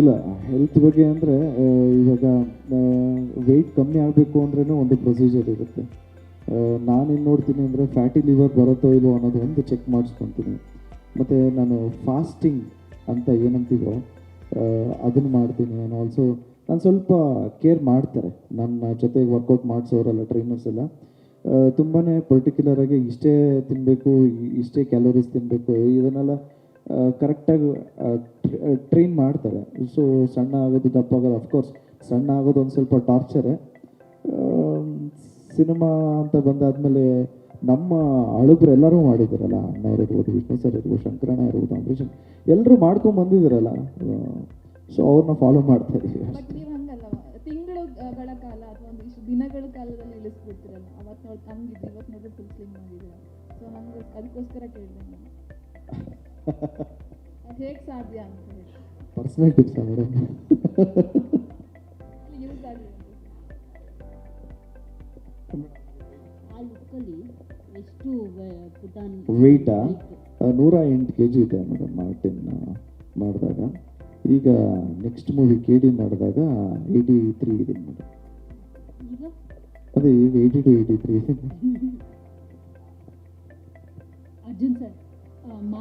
ಇಲ್ಲ ಹೆಲ್ತ್ ಬಗ್ಗೆ ಅಂದರೆ ಇವಾಗ ವೆಯ್ಟ್ ಕಮ್ಮಿ ಆಗಬೇಕು ಅಂದ್ರೂ ಒಂದು ಪ್ರೊಸೀಜರ್ ಇರುತ್ತೆ. ನಾನೇನು ನೋಡ್ತೀನಿ ಅಂದರೆ ಫ್ಯಾಟಿ ಲಿವರ್ ಬರುತ್ತೋ ಇಲ್ಲೋ ಅನ್ನೋದು ಒಂದು ಚೆಕ್ ಮಾಡಿಸ್ಕೊತೀನಿ. ಮತ್ತು ನಾನು ಫಾಸ್ಟಿಂಗ್ ಅಂತ ಏನಂತೀವೋ ಅದನ್ನು ಮಾಡ್ತೀನಿ. ನಾನು ಆಲ್ಸೋ ನಾನು ಸ್ವಲ್ಪ ಕೇರ್ ಮಾಡ್ತಾರೆ. ನನ್ನ ಜೊತೆಗೆ ವರ್ಕೌಟ್ ಮಾಡಿಸೋರಲ್ಲ ಟ್ರೈನರ್ಸ್ ಎಲ್ಲ. ತುಂಬಾ ಪರ್ಟಿಕ್ಯುಲರಾಗಿ ಇಷ್ಟೇ ತಿನ್ನಬೇಕು ಇಷ್ಟೇ ಕ್ಯಾಲೋರೀಸ್ ತಿನ್ನಬೇಕು ಇದನ್ನೆಲ್ಲ ಕರೆಕ್ಟಾಗಿ ಟ್ರೈನ್ ಮಾಡ್ತಾರೆ. ಸೊ ಸಣ್ಣ ಆಗೋದು ದಪ್ಪ ಆಗೋದು ಅಫ್ಕೋರ್ಸ್ ಸಣ್ಣ ಆಗೋದು ಒಂದು ಸ್ವಲ್ಪ ಟಾರ್ಚರೇ ಸಿನಿಮಾ ಅಂತ ಬಂದಾದ್ಮೇಲೆ ನಮ್ಮ ಅಳುಬ್ರು ಎಲ್ಲರೂ ಮಾಡಿದ್ದಾರಲ್ಲ ಅಣ್ಣವ್ರು ಇರ್ಬೋದು ವಿಷ್ಣು ಸರ್ ಇರ್ಬೋದು ಶಂಕರಣ್ಣ ಇರ್ಬೋದು ಅಂಬರೀಷ್ ಎಲ್ಲರೂ ಮಾಡ್ಕೊಂಡು ಬಂದಿದ್ದಾರಲ್ಲ ಸೊ ಅವ್ರನ್ನ ಫಾಲೋ ಮಾಡ್ತಾ ಇದ್ದೀವಿ ತಿಂಗಳುಗಳ ಕಾಲ ಅಥವಾ ಒಂದು ಇಷ್ಟು ದಿನಗಳ ಕಾಲದಲ್ಲಿ ಇಳಿಸ್ಬಿಡ್ತೀರಲ್ಲ ಅವತ್ತು ನೋಡಿ ಹಂಗಿದ್ದು ಇವತ್ತು ನೋಡಿ ಫುಲ್ ಕ್ಲೀನ್ ಆಗಿದ್ದೀರ ಸೊ ನಂಗೆ ಅದಕ್ಕೋಸ್ಕರ ಕೇಳಿದೆ ನಾನು. ಹೇಗೆ ಸಾಧ್ಯ ಅಂತ ಹೇಳಿ ಪರ್ಸನಲ್ ಟಿಪ್ಸ್ ಮೇಡಮ್ ಯೂಸ್ ಆಗಿದೆ ಆ ಲುಕ್ಕಲ್ಲಿ ಎಷ್ಟು ಪುಟಾನ್ ವೆಯ್ಟಾ ನೂರ ಎಂಟು ಕೆ ಜಿ ಇದೆ ಮೇಡಮ್ ಮಾರ್ಟಿನ್ ಮಾಡಿದಾಗ ಈಗ ನೆಕ್ಸ್ಟ್ ಮೂವಿ ಕೆ ಡಿ ಮಾಡಿದಾಗ ಏಯ್ಟಿ ತ್ರೀ ಇದೆ ಮೇಡಮ್ ಈಗ ಅದೇ ಈಗ eighty two eighty three Arjun sir